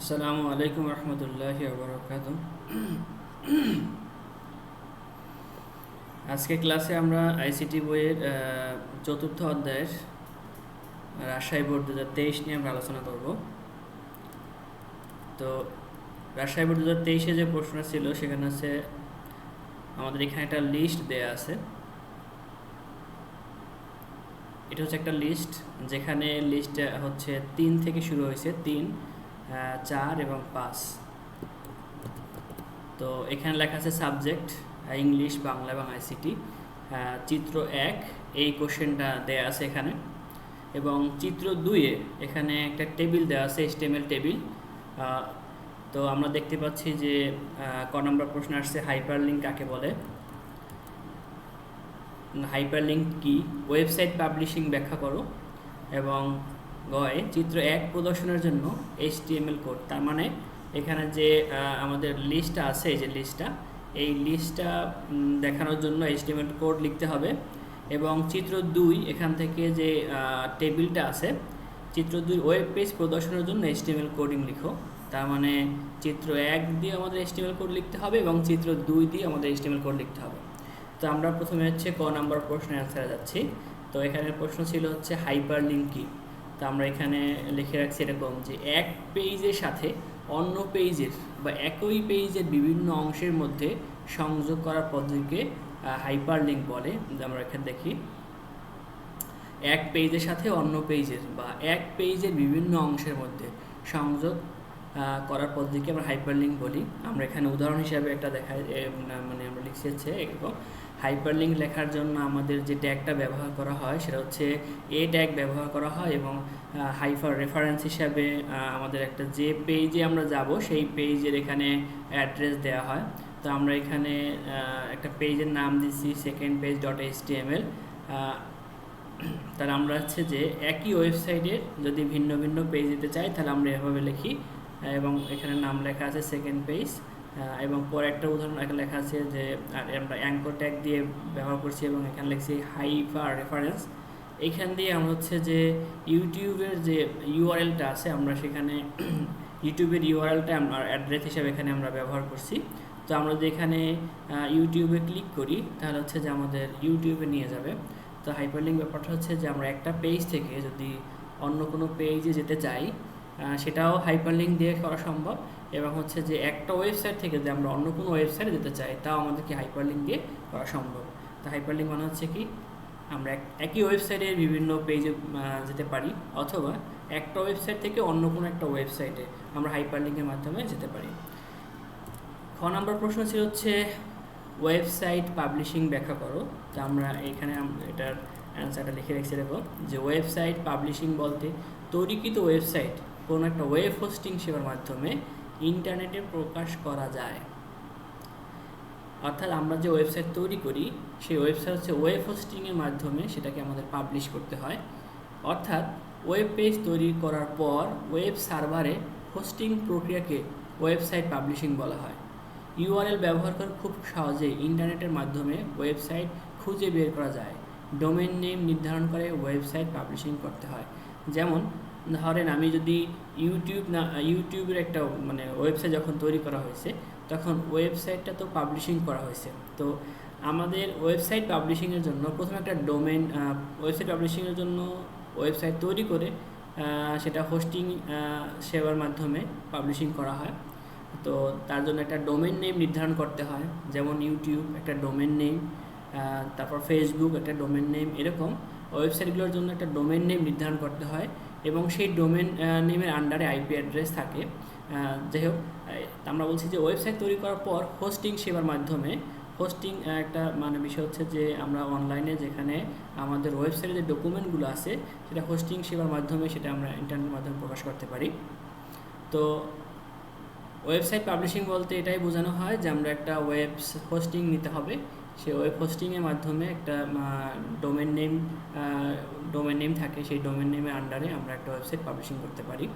আসসালামু আলাইকুম রহমতুল্লাহি বরকাত আজকে ক্লাসে আমরা আইসিটি বইয়ের চতুর্থ অধ্যায়ের রাজশাহী বোর্ড দু হাজার তেইশ নিয়ে আমরা আলোচনা করব। তো রাজশাহী বোর্ড দু হাজার তেইশে যে প্রশ্নটা ছিল, সেখানে হচ্ছে আমাদের এখানে একটা লিস্ট দেয়া আছে। এটা হচ্ছে একটা লিস্ট যেখানে লিস্ট হচ্ছে তিন থেকে শুরু হয়েছে, তিন। চার এবং পাঁচ। তো এখানে লেখা আছে সাবজেক্ট ইংলিশ, বাংলা এবং আইসিটি। চিত্র এক, এই কোশ্চেনটা দেয়া আছে এখানে। এবং চিত্র দুইয়ে এখানে একটা টেবিল দেওয়া আছে এস্টেমেল টেবিল। তো আমরা দেখতে পাচ্ছি যে ক নম্বর প্রশ্ন আসছে হাইপার লিঙ্ক কাকে বলে? হাইপারলিঙ্ক কি? ওয়েবসাইট পাবলিশিং ব্যাখ্যা করো। এবং গয়ে, চিত্র এক প্রদর্শনের জন্য এইচটিএমএল কোড তার মানে এখানে যে আমাদের লিস্টটা আছে, এই যে লিস্টটা এই লিস্টটা দেখানোর জন্য এইচটিএমএল কোড লিখতে হবে। এবং চিত্র দুই, এখান থেকে যে টেবিলটা আছে, চিত্র দুই ওয়েব পেজ প্রদর্শনের জন্য এইচটিএমএল কোডিং লিখো। তার মানে চিত্র এক দিয়ে আমাদের এইচটিএমএল কোড লিখতে হবে এবং চিত্র দুই দিয়ে আমাদের এইচটিএমএল কোড লিখতে হবে। তো আমরা প্রথমে হচ্ছে ক নাম্বার প্রশ্নের অ্যান্সারে যাচ্ছি। তো এখানে প্রশ্ন ছিল হচ্ছে হাইপার লিঙ্ক কি? তো আমরা এখানে লিখে রাখছি এরকম যে এক পেজের সাথে অন্য পেজের বা একই পেজের বিভিন্ন অংশের মধ্যে সংযোগ করার পদ্ধতিকে হাইপার লিঙ্ক বলে আমরা এখানে দেখি। এক পেজের সাথে অন্য পেজের বা এক পেজের বিভিন্ন অংশের মধ্যে সংযোগ করার পদ্ধতিকে আমরা হাইপার লিঙ্ক বলি। আমরা এখানে উদাহরণ হিসাবে একটা দেখাই মানে আমরা লিখছি হচ্ছে এরকম। হাইপার লিঙ্ক লেখার জন্য আমাদের যে ট্যাগটা ব্যবহার করা হয়, সেটা হচ্ছে এ ট্যাগ ব্যবহার করা হয় এবং হাইফার রেফারেন্স হিসাবে আমাদের একটা যে পেজে আমরা যাব, সেই পেজের এখানে অ্যাড্রেস দেওয়া হয়। তো আমরা এখানে একটা পেজের নাম দিচ্ছি second page dot H L তাহলে আমরা হচ্ছে যে একই ওয়েবসাইটের যদি ভিন্ন ভিন্ন পেজ দিতে চাই, তাহলে আমরা এভাবে লিখি এবং এখানে নাম লেখা আছে সেকেন্ড পেজ এবং পরে একটা উদাহরণ এখানে লেখা আছে যে আমরা অ্যাঙ্কর ট্যাগ দিয়ে ব্যবহার করছি এবং এখানে লিখছি হাইপার রেফারেন্স এইখান দিয়ে আমরা হচ্ছে যে ইউটিউবের যে ইউআরএলটা আছে, আমরা সেখানে ইউটিউবের ইউআরএলটা আমরা অ্যাড্রেস হিসাবে এখানে আমরা ব্যবহার করছি। তো আমরা যদি এখানে ইউটিউবে ক্লিক করি, তাহলে হচ্ছে যে আমাদের ইউটিউবে নিয়ে যাবে। তো হাইপারলিঙ্ক ব্যাপারটা হচ্ছে যে আমরা একটা পেজ থেকে যদি অন্য কোনো পেজে যেতে চাই সেটাও হাইপারলিঙ্ক দিয়ে করা সম্ভব। এবং হচ্ছে যে একটা ওয়েবসাইট থেকে যদি আমরা অন্য কোনো ওয়েবসাইটে যেতে চাই, তাও আমাদেরকে হাইপারলিঙ্ক দিয়ে করা সম্ভব। তো হাইপারলিঙ্ক মানে হচ্ছে কি, আমরা এক- একই ওয়েবসাইটের বিভিন্ন পেজে যেতে পারি, অথবা একটা ওয়েবসাইট থেকে অন্য কোনো একটা ওয়েবসাইটে আমরা হাইপারলিঙ্কের মাধ্যমে যেতে পারি। খ নম্বর প্রশ্ন ছিল হচ্ছে ওয়েবসাইট পাবলিশিং ব্যাখ্যা করো। তো আমরা এখানে এটার অ্যান্সারটা লিখে রেখেছি, দেখো। যে ওয়েবসাইট পাবলিশিং বলতে তৈরিকৃত ওয়েবসাইট কোনো একটা ওয়েব হোস্টিং সেবার মাধ্যমে ইন্টারনেটে প্রকাশ করা যায়। অর্থাৎ আমরা যে ওয়েবসাইট তৈরি করি, সেই ওয়েবসাইট হচ্ছে ওয়েব হোস্টিংয়ের মাধ্যমে সেটাকে আমাদের পাবলিশ করতে হয়। অর্থাৎ ওয়েব পেজ তৈরি করার পর ওয়েব সার্ভারে হোস্টিং প্রক্রিয়াকে ওয়েবসাইট পাবলিশিং বলা হয়। ইউআরএল ব্যবহার করে খুব সহজেই ইন্টারনেটের মাধ্যমে ওয়েবসাইট খুঁজে বের করা যায়। ডোমেন নেম নির্ধারণ করে ওয়েবসাইট পাবলিশিং করতে হয়। যেমন ধরেন আমি যদি ইউটিউব না, ইউটিউবের একটা মানে ওয়েবসাইট যখন তৈরি করা হয়েছে, তখন ওয়েবসাইটটা তো পাবলিশিং করা হয়েছে। তো আমাদের ওয়েবসাইট পাবলিশিংয়ের জন্য প্রথমে একটা ডোমেন ওয়েবসাইট পাবলিশিংয়ের জন্য ওয়েবসাইট তৈরি করে সেটা হোস্টিং সেবার মাধ্যমে পাবলিশিং করা হয়। তো তার জন্য একটা ডোমেন নেম নির্ধারণ করতে হয়, যেমন ইউটিউব একটা ডোমেন নেম তারপর ফেসবুক একটা ডোমেন নেম এরকম। ওয়েবসাইটগুলোর জন্য একটা ডোমেন নেম নির্ধারণ করতে হয় এবং সেই ডোমেন নেমের আন্ডারে আইপি অ্যাড্রেস থাকে। যাই হোক আমরা বলছি যে ওয়েবসাইট তৈরি করার পর হোস্টিং সেবার মাধ্যমে হোস্টিং একটা মানে বিষয় হচ্ছে যে আমরা অনলাইনে যেখানে আমাদের ওয়েবসাইটে যে ডকুমেন্টগুলো আছে, সেটা হোস্টিং সেবার মাধ্যমে সেটা আমরা ইন্টারনেটের মাধ্যমে প্রকাশ করতে পারি। তো ওয়েবসাইট পাবলিশিং বলতে এটাই বোঝানো হয় যে আমরা একটা ওয়েব হোস্টিং নিতে হবে। সেই ওয়েব হোস্টিংয়ের মাধ্যমে একটা ডোমেন নেম ডোমেন নেম থাকে, সেই ডোমেন নেমের আন্ডারে আমরা একটা ওয়েবসাইট পাবলিশিং করতে পারি।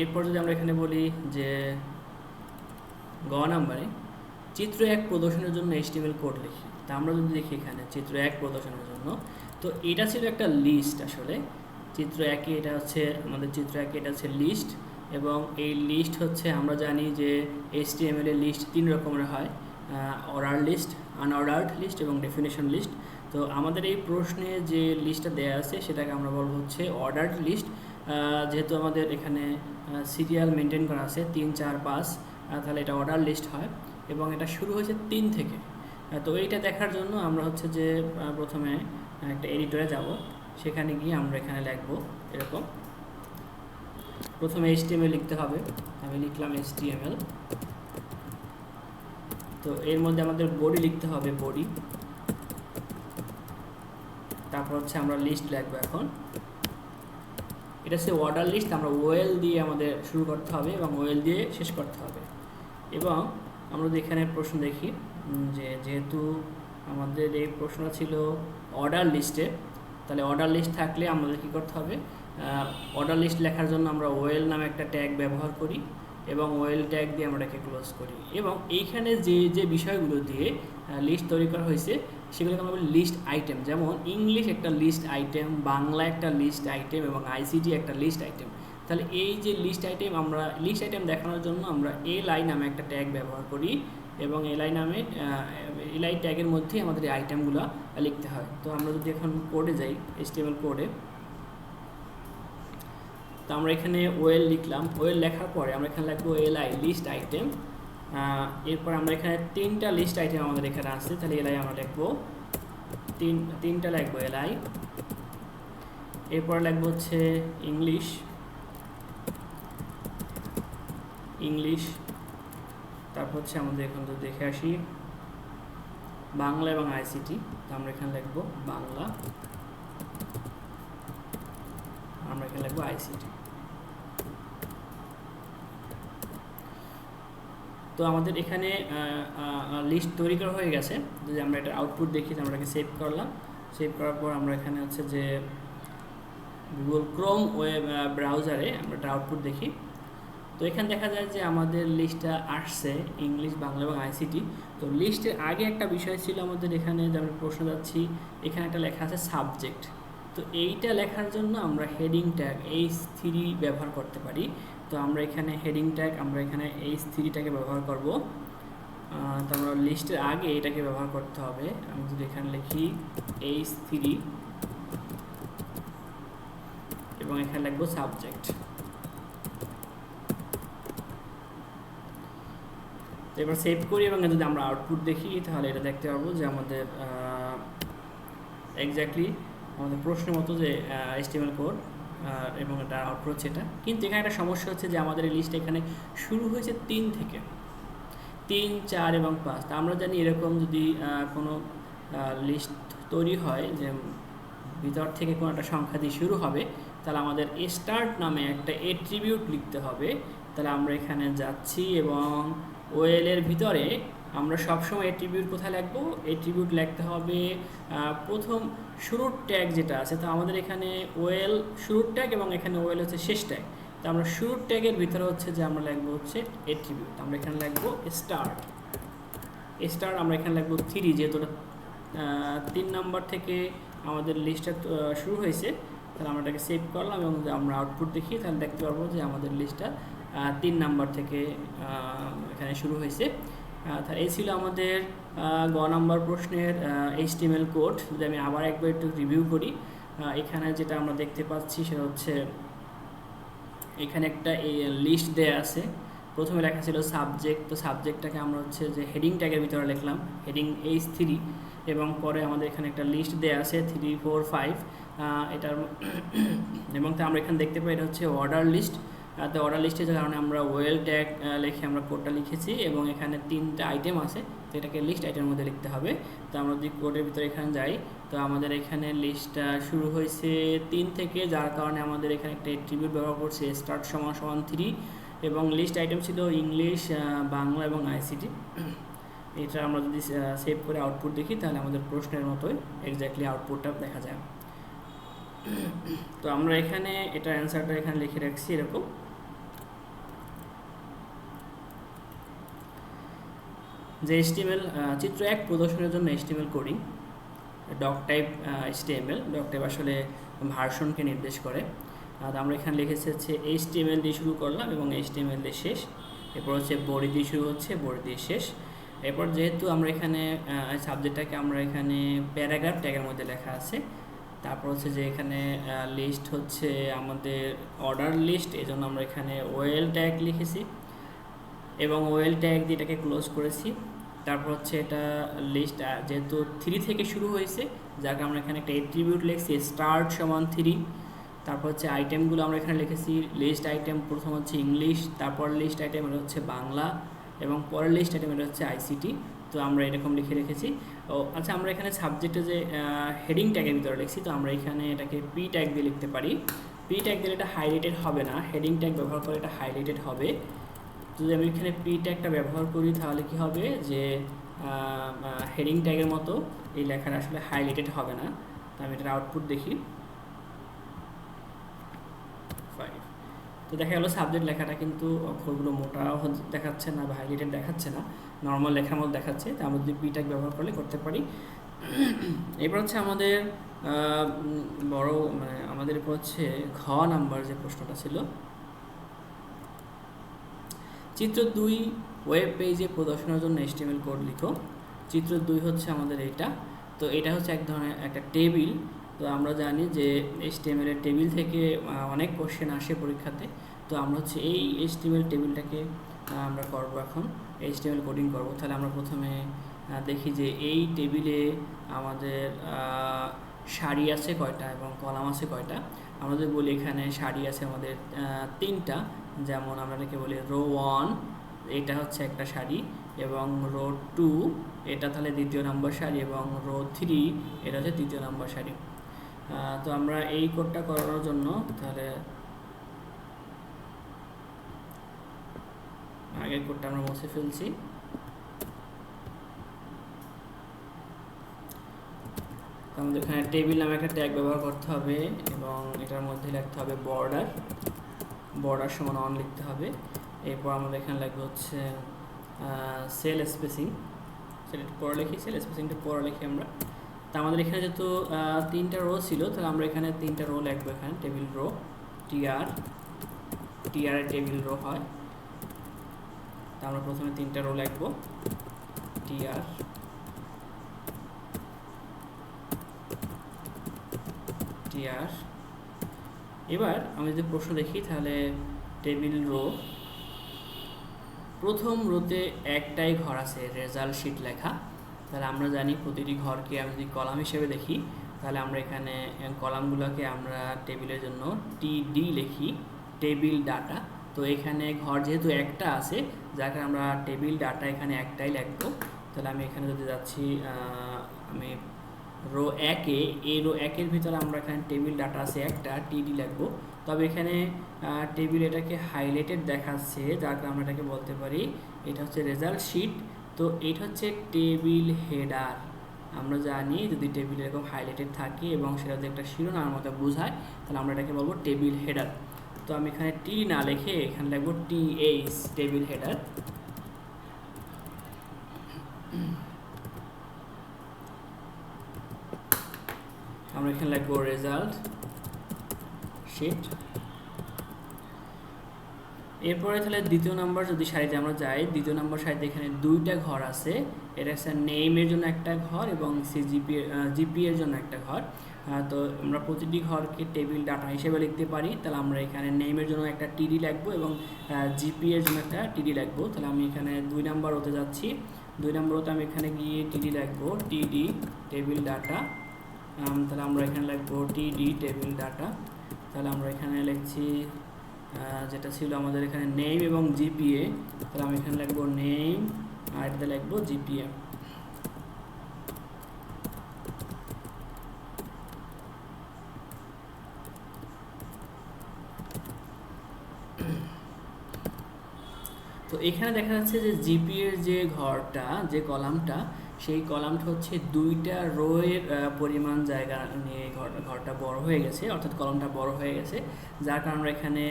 এরপর যদি আমরা এখানে বলি যে, গ নাম্বারে চিত্র এক প্রদর্শনের জন্য এইচটিএমএল কোড লিখি। তা আমরা যদি দেখি এখানে, চিত্র এক প্রদর্শনের জন্য। তো এটা ছিল একটা লিস্ট আসলে। চিত্র একে এটা হচ্ছে, আমাদের চিত্র একে এটা হচ্ছে লিস্ট এবং এই লিস্ট হচ্ছে, আমরা জানি যে এইচটিএমএল এর লিস্ট তিন রকমের হয়। অর্ডার লিস্ট আনঅর্ডার্ড লিস্ট এবং ডেফিনেশন লিস্ট তো আমাদের এই প্রশ্নে যে লিস্টটা দেওয়া আছে, সেটাকে আমরা বলব হচ্ছে অর্ডার্ড লিস্ট যেহেতু আমাদের এখানে সিরিয়াল মেনটেন করা আছে, তিন, চার, পাঁচ তাহলে এটা অর্ডার লিস্ট হয় এবং এটা শুরু হয়েছে তিন থেকে। তো এইটা দেখার জন্য আমরা হচ্ছে যে প্রথমে একটা এডিটরে যাব। সেখানে গিয়ে আমরা এখানে লিখব এরকম। প্রথমে এইচটিএমএল লিখতে হবে। আমি লিখলাম এইচটিএমএল তো এর মধ্যে আমাদের বডি লিখতে হবে বডি। তারপর হচ্ছে আমরা লিস্ট লিখব এখন। এটা হচ্ছে অর্ডার লিস্ট আমরা ওয়েল দিয়ে আমাদের শুরু করতে হবে এবং ওয়েল দিয়ে শেষ করতে হবে। এবং আমরা যদি এখানে প্রশ্ন দেখি যে যেহেতু আমাদের এই প্রশ্ন ছিল অর্ডার লিস্টে তাহলে অর্ডার লিস্ট থাকলে আমাদের কী করতে হবে? অর্ডার লিস্ট লেখার জন্য আমরা ওয়েল নামে একটা ট্যাগ ব্যবহার করি। এবং ওয়েল ট্যাগ দিয়ে আমরা এটাকে ক্লোজ করি। এবং এইখানে যে যে বিষয়গুলো দিয়ে লিস্ট তৈরি করা হয়েছে, সেগুলোকে আমরা বলি লিস্ট আইটেম যেমন ইংলিশ একটা লিস্ট আইটেম বাংলা একটা লিস্ট আইটেম এবং আইসিটি একটা লিস্ট আইটেম তাহলে এই যে লিস্ট আইটেম আমরা লিস্ট আইটেম দেখানোর জন্য আমরা এ লাই নামে একটা ট্যাগ ব্যবহার করি এবং এলাই নামে এলাই ট্যাগের মধ্যেই আমাদের এই আইটেমগুলো লিখতে হয়। তো আমরা যদি এখন কোডে যাই এইচটিএমএল কোডে তো আমরা এখানে ওয়েল লিখলাম। ওয়েল লেখার পরে আমরা এখানে লিখব এলআই লিস্ট আইটেম এরপর আমরা এখানে তিনটা লিস্ট আইটেম আমাদের এখানে আছে। তাহলে এলআই আমরা লিখব। তিন, তিনটা লিখব এলআই এরপর লিখব হচ্ছে ইংলিশ ইংলিশ তারপর হচ্ছে আমাদের এখন যদি দেখে আসি। বাংলা এবং আইসিটি তো আমরা এখানে লিখব বাংলা। আমরা এখানে লিখব আইসিটি তো আমাদের এখানে লিস্ট তৈরি করা হয়ে গেছে। যদি আমরা এটা আউটপুট দেখি আমরা এটাকে সেভ করলাম। সেভ করার পর আমরা এখানে হচ্ছে যে গুগল ক্রোম ওয়েব ব্রাউজারে আমরা এটা আউটপুট দেখি। তো এখানে দেখা যায় যে আমাদের লিস্টটা আসছে ইংলিশ বাংলা এবং আইসিটি তো লিস্টের আগে একটা বিষয় ছিল আমাদের এখানে, যে আমরা প্রশ্ন যাচ্ছি, এখানে একটা লেখা আছে সাবজেক্ট তো এইটা লেখার জন্য আমরা হেডিং ট্যাগ এইচ থ্রি ব্যবহার করতে পারি। তো আমরা এখানে হেডিং ট্যাগ আমরা এখানে এইচ থ্রিটাকে ব্যবহার করব। তো আমরা লিস্টের আগে এটাকে ব্যবহার করতে হবে। আমি যদি এখানে লিখি এইচ থ্রি এবং এখানে লিখব সাবজেক্ট তো এবার সেভ করি এবং যদি আমরা আউটপুট দেখি, তাহলে এটা দেখতে পারব যে আমাদের এক্স্যাক্টলি আমাদের প্রশ্নের মতো যে এস্টিমেল কোড এবং এটা অ্যাপ্রোচ এটা। কিন্তু এখানে একটা সমস্যা হচ্ছে যে আমাদের এই লিস্ট এখানে শুরু হয়েছে তিন থেকে। তিন, চার এবং পাঁচ। তা আমরা জানি এরকম যদি কোনো লিস্ট তৈরি হয় যে ভিতর থেকে কোনো একটা সংখ্যা দিয়ে শুরু হবে, তাহলে আমাদের স্টার্ট নামে একটা এট্রিবিউট লিখতে হবে। তাহলে আমরা এখানে যাচ্ছি এবং ওয়েলের ভিতরে আমরা সবসময় এট্রিবিউট কোথায় লিখব? এট্রিবিউট লিখতে হবে প্রথম শুরুর ট্যাগ যেটা আছে, তো আমাদের এখানে ওয়েল শুরুর ট্যাগ এবং এখানে ওয়েল হচ্ছে শেষ ট্যাগ তো আমরা শুরুর ট্যাগের ভিতরে হচ্ছে যে আমরা লিখব হচ্ছে এট্রিবিউট আমরা এখানে লিখব স্টার্ট স্টার্ট আমরা এখানে লিখব থ্রি যেহেতু তিন নাম্বার থেকে আমাদের লিস্টটা শুরু হয়েছে, তাহলে আমরা এটাকে সেভ করলাম এবং আমরা আউটপুট দেখি, তাহলে দেখতে পারব যে আমাদের লিস্টটা তিন নাম্বার থেকে এখানে শুরু হয়েছে। এই ছিল আমাদের গ নাম্বার প্রশ্নের এইচটিএমএল কোড যদি আমি আবার একবার একটু রিভিউ করি এখানে যেটা আমরা দেখতে পাচ্ছি সেটা হচ্ছে, এখানে একটা লিস্ট দেয়া আছে। প্রথমে লেখা ছিল সাবজেক্ট তো সাবজেক্টটাকে আমরা হচ্ছে যে হেডিং ট্যাগের ভিতরে লিখলাম হেডিং এইচ থ্রি এবং পরে আমাদের এখানে একটা লিস্ট দেয়া আছে থ্রি ফোর ফাইভ এটার, এবং তা আমরা এখানে দেখতে পাই, এটা হচ্ছে অর্ডার লিস্ট তো অর্ডার লিস্টের কারণে আমরা ওয়েল ট্যাগ লিখে আমরা কোডটা লিখেছি এবং এখানে তিনটা আইটেম আছে, তো এটাকে লিস্ট আইটেমের মধ্যে লিখতে হবে। তো আমরা যদি কোডের ভিতরে এখানে যাই, তো আমাদের এখানে লিস্টটা শুরু হয়েছে তিন থেকে, যার কারণে আমাদের এখানে একটা এট্রিবিউট ব্যবহার করছে স্টার্ট সমান সমান থ্রি এবং লিস্ট আইটেম ছিল ইংলিশ বাংলা এবং আইসিটি এটা আমরা যদি সেভ করে আউটপুট দেখি, তাহলে আমাদের প্রশ্নের মতোই এক্স্যাক্টলি আউটপুটটা দেখা যায়। তো আমরা এখানে এটা অ্যান্সারটা এখানে লিখে রাখছি এরকম। যে এসটিএমএল চিত্র এক প্রদর্শনের জন্য HTML coding doctype HTML doctype আসলে ভার্সনকে নির্দেশ করে। আমরা এখানে লিখেছি হচ্ছে এইচ টিএমএল দিয়ে শুরু করলাম এবং এইচটিএমএল দিয়ে শেষ। এরপর হচ্ছে বডি দিয়ে শুরু হচ্ছে, বডি দিয়ে শেষ। এরপর যেহেতু আমরা এখানে সাবজেক্টটাকে আমরা এখানে প্যারাগ্রাফ ট্যাগের মধ্যে লেখা আছে, তারপর হচ্ছে যে এখানে লিস্ট হচ্ছে আমাদের অর্ডার লিস্ট এই জন্য আমরা এখানে ওয়েল ট্যাগ লিখেছি। এবং ওয়েল ট্যাগ দিয়ে এটাকে ক্লোজ করেছি। তারপর হচ্ছে এটা লিস্ট যেহেতু থ্রি থেকে শুরু হয়েছে, যাকে আমরা এখানে একটা এট্রিবিউট লিখছি স্টার্ট সমান থ্রি তারপর হচ্ছে আইটেমগুলো আমরা এখানে লিখেছি লিস্ট আইটেম প্রথম হচ্ছে ইংলিশ তারপর লিস্ট আইটেম এটা হচ্ছে বাংলা, এবং পরের লিস্ট আইটেম এটা হচ্ছে আইসিটি তো আমরা এরকম লিখে রেখেছি। ও আচ্ছা আমরা এখানে সাবজেক্টে যে হেডিং ট্যাগের ভিতরে লিখছি, তো আমরা এখানে এটাকে পি ট্যাগ দিয়ে লিখতে পারি। পি ট্যাগ দিলে এটা হাইলাইটেড হবে না হেডিং ট্যাগ ব্যবহার করে এটা হাইলাইটেড হবে। যদি আমি এখানে পি ট্যাগটা ব্যবহার করি, তাহলে কি হবে যে হেডিং ট্যাগের মতো এই লেখাটা আসলে হাইলাইটেড হবে না। তো আমি এটার আউটপুট দেখি। তো দেখা গেলো সাবজেক্ট লেখাটা কিন্তু অক্ষরগুলো মোটাও দেখাচ্ছে না বা হাইলাইটেড দেখাচ্ছে না। নর্মাল লেখার মতো দেখাচ্ছে। তো আমরা যদি পি ট্যাগ ব্যবহার করলে করতে পারি। এবার হচ্ছে আমাদের বড় মানে আমাদের এরপর হচ্ছে ঘ নাম্বার যে প্রশ্নটা ছিল চিত্র দুই ওয়েব পেজে প্রদর্শনের জন্য এস্টিমেল কোড লিখো। চিত্র দুই হচ্ছে আমাদের এটা তো এটা হচ্ছে এক ধরনের একটা টেবিল তো আমরা জানি যে এস্টিমেল টেবিল থেকে অনেক কোশ্চেন আসে পরীক্ষাতে। তো আমরা হচ্ছে এই এস্টিমেল টেবিলটাকে আমরা করব এখন। এইচটিএমএল কোডিং করব। তাহলে আমরা প্রথমে দেখি যে এই টেবিলে আমাদের সারি আছে কয়টা এবং কলাম আছে কয়টা। আমরা যদি বলি এখানে সারি আছে আমাদের তিনটা যেমন আমরা এটাকে বলি রো ওয়ান এটা হচ্ছে একটা সারি, এবং রো টু এটা তাহলে দ্বিতীয় নম্বর সারি, এবং রো থ্রি এটা হচ্ছে তৃতীয় নম্বর সারি। তো আমরা এই কোডটা করানোর জন্য তাহলে আগের কোডটা আমরা মুছে ফেলছি। আমাদের এখানে টেবিল নামে একটা ট্যাগ ব্যবহার করতে হবে, এবং এটার মধ্যে লিখতে হবে বর্ডার বর্ডার সমান অন লিখতে হবে। এরপর আমাদের এখানে লাগবে হচ্ছে সেল স্পেসিং সেটা পরে লিখি সেল স্পেসিংটা পরে লিখি আমরা। তা আমাদের এখানে যেহেতু তিনটা রো ছিল, তাহলে আমরা এখানে তিনটা রো লিখব এখানে table row TR TR table row হয়। তা আমরা প্রথমে তিনটা রো লিখব টিআর টিআর এবার আমি যদি প্রশ্ন দেখি, তাহলে টেবিল রো। প্রথম রোতে একটাই ঘর আছে, রেজাল্ট শিট লেখা। তাহলে আমরা জানি প্রতিটি ঘরকে আমি যদি কলাম হিসেবে দেখি, তাহলে আমরা এখানে কলামগুলোকে আমরা টেবিলের জন্য টিডি লিখি, টেবিল ডাটা। তো এখানে ঘর যেহেতু একটা আছে, যার কারণে আমরা টেবিল ডাটা এখানে একটাই লিখব। তাহলে আমি এখানে যদি যাচ্ছি আমি রো একে এই রো একের ভিতরে আমরা এখানে টেবিল ডাটা আছে একটা টিডি লিখব। তবে এখানে টেবিল এটাকে হাইলাইটেড দেখাচ্ছে, যার আমরা এটাকে বলতে পারি, এটা হচ্ছে রেজাল্ট শিট তো এটা হচ্ছে টেবিল হেডার আমরা জানি যদি টেবিল এরকম হাইলাইটেড থাকে এবং সেটা যদি একটা শিরোনামের মতো বোঝায়, তাহলে আমরা এটাকে বলব টেবিল হেডার তো আমি এখানে টি না লিখে এখানে লিখব টি এইচ টেবিল হেডার আমরা এখানে লিখব রেজাল্ট শিট এরপরে তাহলে দ্বিতীয় নাম্বার যদি সারিতে আমরা যাই, দ্বিতীয় নাম্বার সারিতে এখানে দুইটা ঘর আছে। এটা হচ্ছে নেইমের জন্য একটা ঘর এবং সিজিপি জিপি এর জন্য একটা ঘর। তো আমরা প্রতিটি ঘরকে টেবিল ডাটা হিসেবে লিখতে পারি। তাহলে আমরা এখানে নেইমের জন্য একটা টিডি লিখব এবং জিপি এর জন্য একটা টিডি লিখব। তাহলে আমি এখানে দুই নাম্বার হতে যাচ্ছি। দুই নাম্বার হতে আমি এখানে গিয়ে টিডি লিখব। টিডি টেবিল ডাটা তাহলে আমরা এখানে লিখব টিডি টেবিল ডাটা তাহলে আমরা এখানে লিখছি যেটা ছিল আমাদের এখানে নেম এবং জিপিএ তাহলে আমি এখানে লিখব নেম আর এটাতে লিখব জিপিএ তো এখানে দেখা যাচ্ছে যে জিপি এর যে ঘরটা, যে কলামটা সেই কলামটা হচ্ছে দুইটা রোয়ের পরিমাণ জায়গা নিয়ে ঘর, ঘরটা বড় হয়ে গেছে, অর্থাৎ কলমটা বড় হয়ে গেছে, যার কারণে এখানে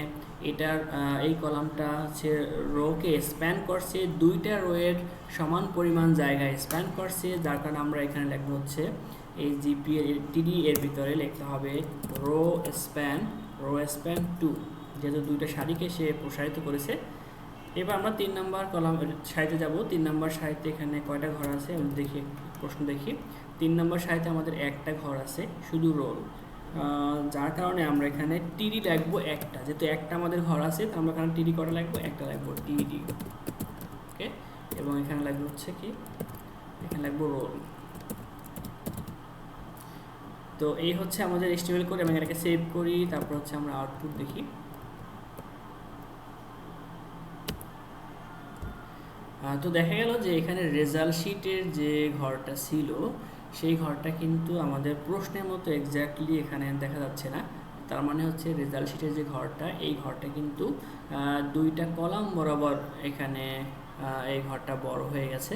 এটার এই কলামটা হচ্ছে রোকে স্প্যান করছে, দুইটা রোয়ের সমান পরিমাণ জায়গায় স্প্যান করছে, যার কারণে আমরা এখানে লিখব হচ্ছে এই জিপি টিডি এর ভিতরে লিখতে হবে row span row span two যেহেতু দুইটা শাড়িকে সে প্রসারিত করেছে এবার আমরা তিন নম্বর কলাম সারিতে যাব। তিন নম্বর সারিতে এখানে কয়টা ঘর আছে? দেখি, প্রশ্ন দেখি। তিন নম্বর সারিতে আমাদের একটা ঘর আছে, শুধু রোল। যার কারণে আমরা এখানে টিডি লাগবো একটা। যেহেতু একটা আমাদের ঘর আছে, তো আমরা এখানে টিডি কটা লাগবো একটা লাগবো টিডি। ওকে? এবং এখানে লাগবে হচ্ছে কি? এখানে লাগবো রোল। তো এই হচ্ছে আমাদের এস্টিমেল করে আমি এটাকে সেভ করি। তারপর হচ্ছে আমরা আউটপুট দেখি। তো দেখা গেল যে এখানে রেজাল্ট শিটের যে ঘরটা ছিল, সেই ঘরটা কিন্তু আমাদের প্রশ্নের মতো এক্স্যাক্টলি এখানে দেখা যাচ্ছে না। তার মানে হচ্ছে রেজাল্ট শিটের যে ঘরটা, এই ঘরটা কিন্তু দুইটা কলাম বরাবর এখানে এই ঘরটা বড় হয়ে গেছে।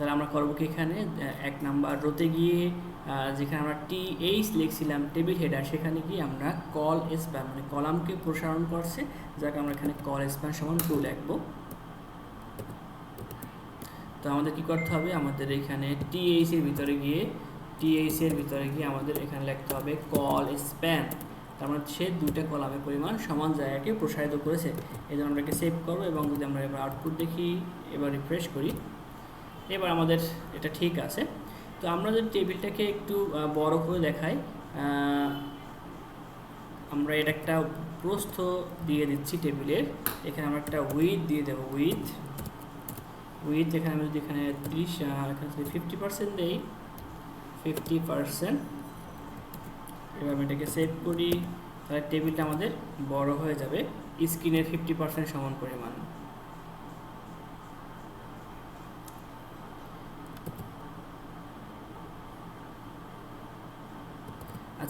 তাহলে আমরা করব কি এখানে? এক নাম্বার রোতে গিয়ে যেখানে আমরা টি এইচ লিখছিলাম, টেবিল হেডার, সেখানে গিয়ে আমরা কল স্প্যান মানে কলামকে প্রসারণ করছে, যাকে আমরা এখানে কল স্প্যান সমান টু লিখব। তো আমাদের কি করতে হবে? আমাদের এখানে টিএইচ এর ভিতরে গিয়ে টিএইচ এর ভিতরে গিয়ে আমাদের এখানে লিখতে হবে কল স্প্যান তার মানে সে দুইটা কলামের পরিমাণ সমান জায়গাকে প্রসারিত করেছে। এই জন্য আমরা সেভ করব এবং যদি আমরা এবার আউটপুট দেখি, এবার রিফ্রেশ করি। এবার আমাদের এটা ঠিক আছে। তো আমরা যদি টেবিলটাকে একটু বড় করে দেখাই আমরা এটা একটা প্রস্থ দিয়ে দিচ্ছি টেবিলের। এখানে আমরা একটা উইথ দিয়ে দেবো উইথ উইথ এখানে আমি যদি এখানে ত্রিশ এখানে ফিফটি পার্সেন্ট দেই ফিফটি পার্সেন্ট এবার আমি এটাকে সেভ করি, তাহলে টেবিলটা আমাদের বড় হয়ে যাবে। স্ক্রিনের ফিফটি পার্সেন্ট সমান পরিমাণ।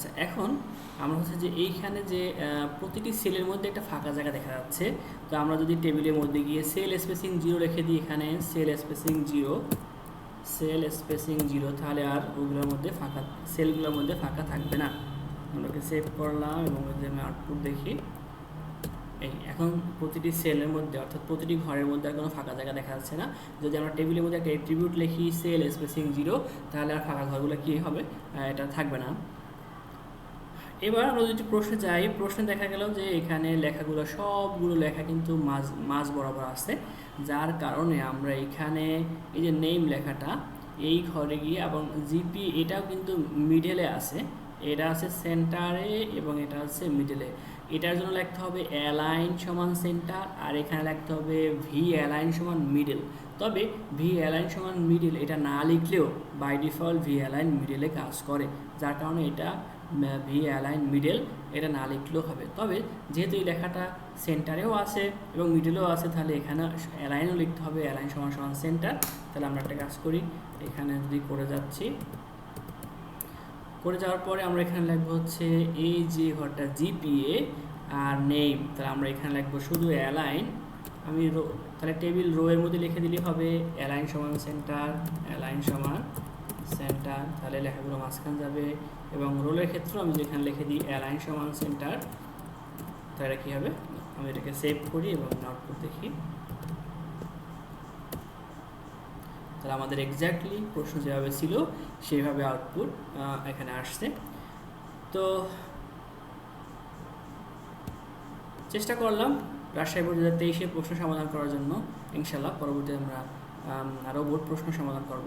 আচ্ছা এখন আমরা হচ্ছে যে এইখানে যে প্রতিটি সেলের মধ্যে একটা ফাঁকা জায়গা দেখা যাচ্ছে। তো আমরা যদি টেবিলের মধ্যে গিয়ে সেল স্পেসিং জিরো রেখে দিই এখানে, cell spacing zero, cell spacing zero, তাহলে আর ওগুলোর মধ্যে ফাঁকা, সেলগুলোর মধ্যে ফাঁকা থাকবে না। আমরাকে সেভ করলাম এবং যদি আমি আউটপুট দেখি। এই, এখন প্রতিটি সেলের মধ্যে, অর্থাৎ প্রতিটি ঘরের মধ্যে আর কোনো ফাঁকা জায়গা দেখা যাচ্ছে না। যদি আমরা টেবিলের মধ্যে একটা এট্রিবিউট লিখি, সেল স্পেসিং জিরো, তাহলে আর ফাঁকা ঘরগুলো কী হবে? এটা থাকবে না। এবার আমরা যদি প্রশ্নে যাই, প্রশ্নে দেখা গেল যে এখানে লেখাগুলো, সবগুলো লেখা কিন্তু মাঝ মাঝ বরাবর আছে। যার কারণে আমরা এখানে এই যে নেম লেখাটা, এই ঘরে গিয়ে এবং জিপি এটাও কিন্তু মিডলে আছে। এটা আছে সেন্টারে এবং এটা আছে মিডলে এটার জন্য লিখতে হবে অ্যালাইন সমান সেন্টার আর এখানে লিখতে হবে ভি অ্যালাইন সমান মিডল তবে ভি অ্যালাইন সমান মিডল এটা না লিখলেও বাই ডিফল্ট ভি অ্যালাইন মিডলে কাজ করে। যার কারণে এটা ভি অ্যালাইন মিডল, এটা না লিখলেও হবে। তবে যেহেতু এই লেখাটা সেন্টারেও আছে এবং মিডলেও আছে, তাহলে এখানে অ্যালাইনও লিখতে হবে, অ্যালাইন সমান সমান সেন্টার। তাহলে আমরা একটা কাজ করি, এখানে যদি করে যাচ্ছি। করে যাওয়ার পরে আমরা এখানে লিখব হচ্ছে এই যে ঘরটা জিপিএ আর নেম তাহলে আমরা এখানে লিখব শুধু অ্যালাইন। আমি তাহলে টেবিল রো এর মধ্যে লিখে দিলে হবে, অ্যালাইন সমান সেন্টার, অ্যালাইন সমান সেন্টার তাহলে লেখাগুলো মাঝখান যাবে এবং রোলের ক্ষেত্রে আমি যেখানে লিখে দিই অ্যালাইন সমান সেন্টার তাহলে কী হবে? আমি এটাকে সেভ করি এবং আউটপুট দেখি। তাহলে আমাদের এক্স্যাক্টলি প্রশ্ন যেভাবে ছিল সেইভাবে আউটপুট এখানে আসছে। তো চেষ্টা করলাম রাজশাহী বোর্ড দু হাজার তেইশে প্রশ্ন সমাধান করার জন্য ইনশাল্লাহ পরবর্তী আমরা আরও বোর্ড প্রশ্ন সমাধান করব।